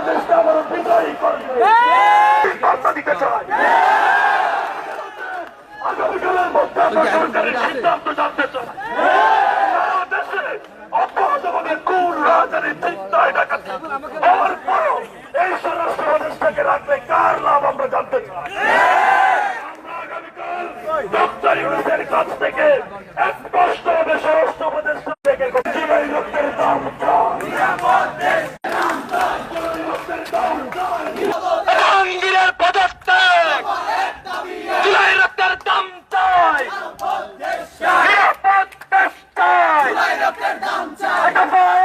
বিশ্ববিদ্যালয় বাংলাদেশকে বিজয়ী করবে। বার্তা চাই আগামীকালের মধ্যে আমরা সরকারের সিদ্ধান্ত জানতে চাই। দেশে অব্যাহতভাবে কোন রাজধানীর চিন্তায় ডাকাতি হওয়ার পরও এই স্বরাষ্ট্র প্রদেশটাকে রাখলে কার লাভ আমরা জানতে চাই? ডক্টর ইউনুসের কাছ থেকে স্পষ্টভাবে স্বরাষ্ট্র প্রদেশ থেকে জুলাই রক্তের দাম Rotterdam time.